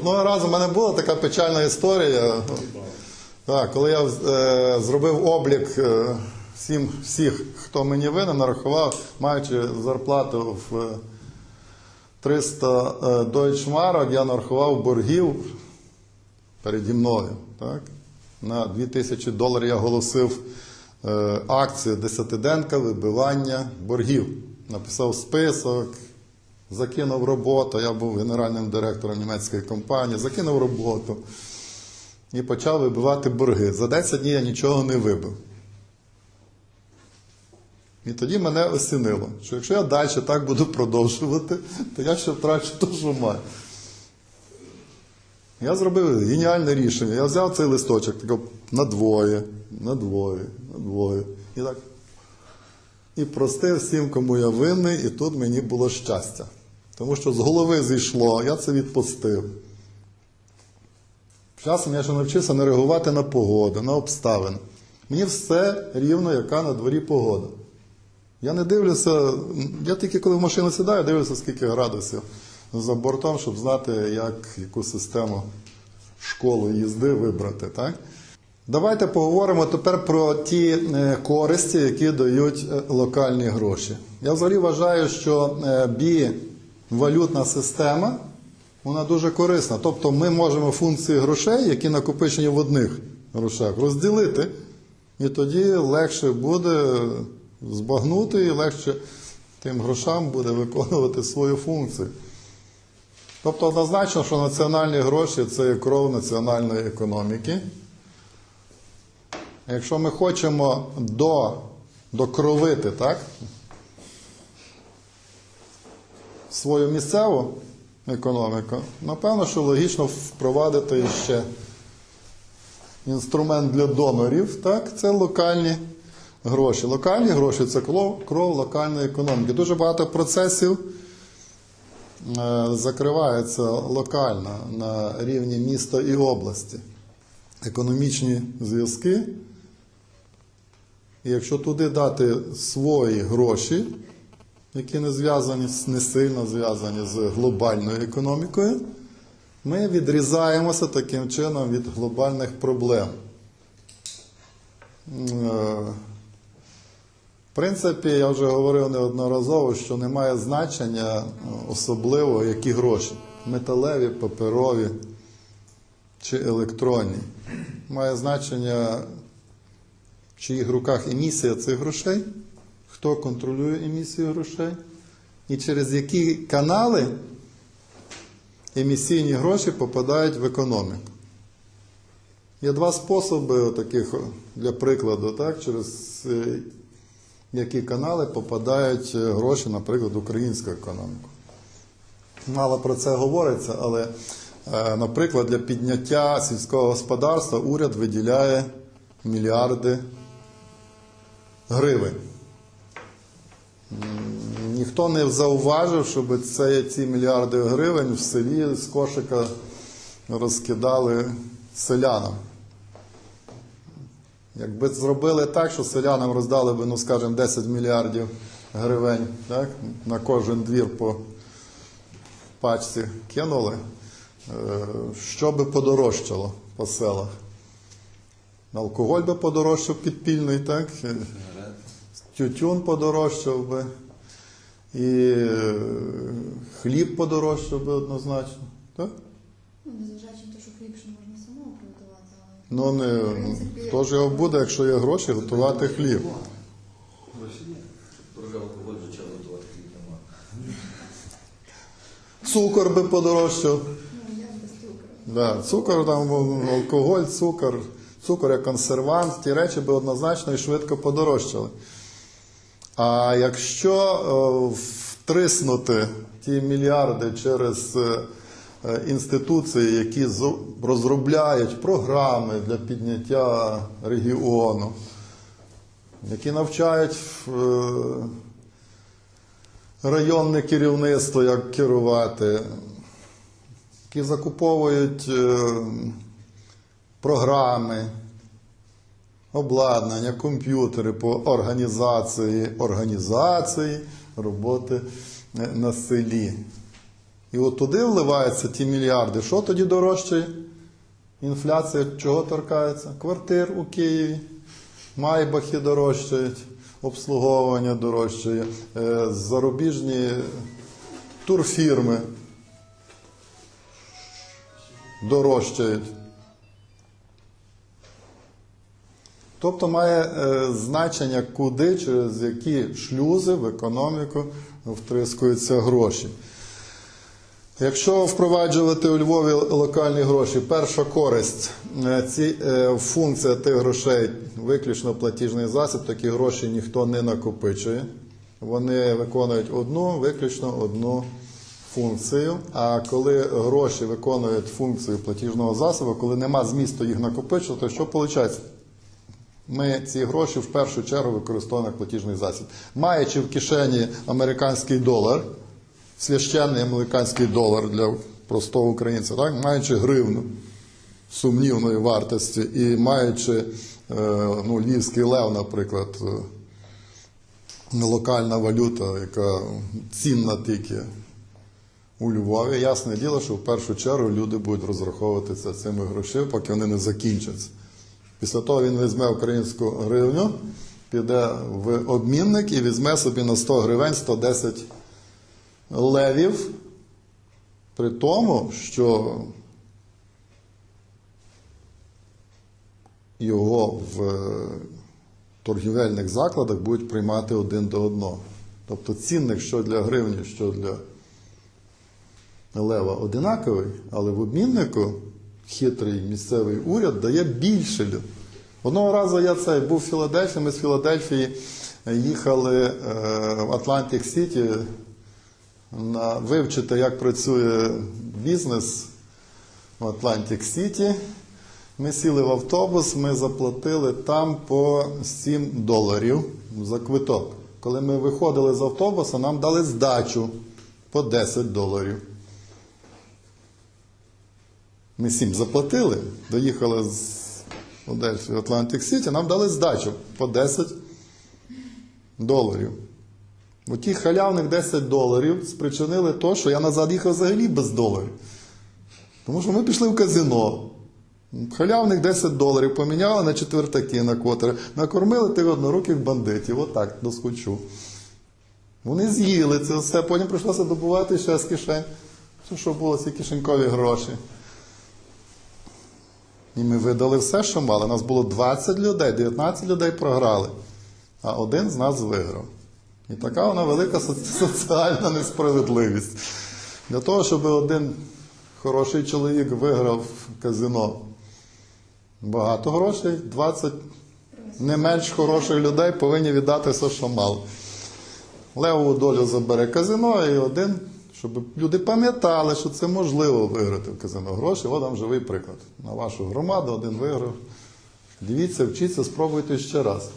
Одного разу в мене була така печальна історія. Так, коли я е, зробив облік е, всім, всіх, хто мені винен, нарахував, маючи зарплату в е, 300 е, Deutschmark, я нарахував боргів переді мною. Так? На 2000 доларів я оголосив е, акцію десятиденка вибивання боргів. Написав список, закинув роботу. Я був генеральним директором німецької компанії, закинув роботу і почав вибивати борги. За 10 днів я нічого не вибив. І тоді мене осінило, що якщо я далі так буду продовжувати, то я ще втрачу те, що маю. Я зробив геніальне рішення. Я взяв цей листочок тако, на двоє, на двоє, на двоє. І так. І простив всім, кому я винний, і тут мені було щастя. Тому що з голови зійшло, я це відпустив. Часом я ще навчився не реагувати на погоду, на обставини. Мені все рівно, яка на дворі погода. Я не дивлюся, я тільки коли в машину сідаю, дивлюся, скільки градусів за бортом, щоб знати, як яку систему школи їзди вибрати. Так? Давайте поговоримо тепер про ті е, користі, які дають е, локальні гроші. Я взагалі вважаю, що е, бі-валютна система вона дуже корисна. Тобто ми можемо функції грошей, які накопичені в одних грошах, розділити, і тоді легше буде збагнути, і легше тим грошам буде виконувати свою функцію. Тобто однозначно, що національні гроші це кров національної економіки. Якщо ми хочемо до, докровити так, свою місцеву економіку, напевно, що логічно впровадити ще інструмент для донорів, так, це локальні гроші. Локальні гроші це кров, локальної економіки. Дуже багато процесів е, закривається локально на рівні міста і області. Економічні зв'язки. І якщо туди дати свої гроші, які не зв'язані, не сильно зв'язані з глобальною економікою, ми відрізаємося таким чином від глобальних проблем. Е, В принципі, я вже говорив неодноразово, що немає значення е, особливо, які гроші металеві, паперові чи електронні. Має значення, в чиїх руках емісія цих грошей, хто контролює емісію грошей, і через які канали емісійні гроші попадають в економіку. Є два способи таких для прикладу, так, через е, які канали попадають е, гроші, наприклад, в українську економіку. Мало про це говориться, але, е, наприклад, для підняття сільського господарства уряд виділяє мільярди гривень. Ніхто не зауважив, щоб ці мільярди гривень в селі з кошика розкидали селянам. Якби зробили так, що селянам роздали би, ну скажімо, 10 мільярдів гривень, так, на кожен двір по пачці кинули, е, що би подорожчало по селах? Алкоголь би подорожчав підпільний, так? Тютюн подорожчав би, і е, хліб подорожчав би однозначно. Так? Ну, незважаючи на те, що хліб ще можна самому приготувати, але Ну, не, хто ж його буде, якщо є гроші, готувати хліб. Цукор би подорожчав. ну як без цукру. Да, цукор, там, алкоголь, цукор, цукор як консервант, ті речі би однозначно і швидко подорожчали. А якщо е, втриснути ті мільярди через е, інституції, які розробляють програми для підняття регіону, які навчають е, районне керівництво, як керувати, які закуповують програми, обладнання, комп'ютери по організації, організації роботи е, на селі. І от туди вливаються ті мільярди. Що тоді дорожчає? Інфляція чого торкається? Квартир у Києві, майбахи дорожчають, обслуговування дорожчає, е, зарубіжні турфірми дорожчають. Тобто має е, значення, куди, через які шлюзи в економіку втрискуються гроші. Якщо впроваджувати у Львові локальні гроші, перша користь е, ці, е, функція тих грошей виключно платіжний засіб, такі гроші ніхто не накопичує. Вони виконують одну, виключно одну функцію. А коли гроші виконують функцію платіжного засобу, коли нема змісту їх накопичувати, що виходить? Ми ці гроші в першу чергу використовуємо як платіжний засіб. Маючи в кишені американський долар, священний американський долар для простого українця, так? маючи гривну сумнівної вартості і маючи е, ну, львівський лев, наприклад, е, локальна валюта, яка цінна тільки у Львові, ясне діло, що в першу чергу люди будуть розраховуватися цими грошима, поки вони не закінчаться. Після того він візьме українську гривню, піде в обмінник і візьме собі на 100 гривень 110 левів, при тому, що його в торгівельних закладах будуть приймати один до одного. Тобто цінник що для гривні, що для лева одинаковий, але в обміннику хитрий місцевий уряд дає більше. лю- Одного разу я цей був в Філадельфії, ми з Філадельфії їхали е, в Атлантик Сіті вивчити, як працює бізнес в Атлантик Сіті. Ми сіли в автобус, ми заплатили там по 7 доларів за квиток. Коли ми виходили з автобуса, нам дали здачу по 10 доларів. Ми 7 заплатили, доїхали з Одельфі в Атлантик Сіті, нам дали здачу по 10 доларів. У ті халявних 10 доларів спричинили то, що я назад їхав взагалі без доларів. Тому що ми пішли в казино. Халявних 10 доларів поміняли на четвертаки на котери, накормили тих одноруких бандитів, отак, досхочу. Вони з'їли це все, потім прийшлося добувати ще з кишень. Що було ці кишенькові гроші. І ми видали все, що мали. У Нас було 20 людей, 19 людей програли, а один з нас виграв. І така вона велика соціальна несправедливість. Для того, щоб один хороший чоловік виграв в казино багато грошей, 20 не менш хороших людей повинні віддати все, що мали. Левову долю забере казино і один, щоб люди пам'ятали, що це можливо виграти в казино гроші. От вам живий приклад. На вашу громаду один виграв. Дивіться, вчіться, спробуйте ще раз.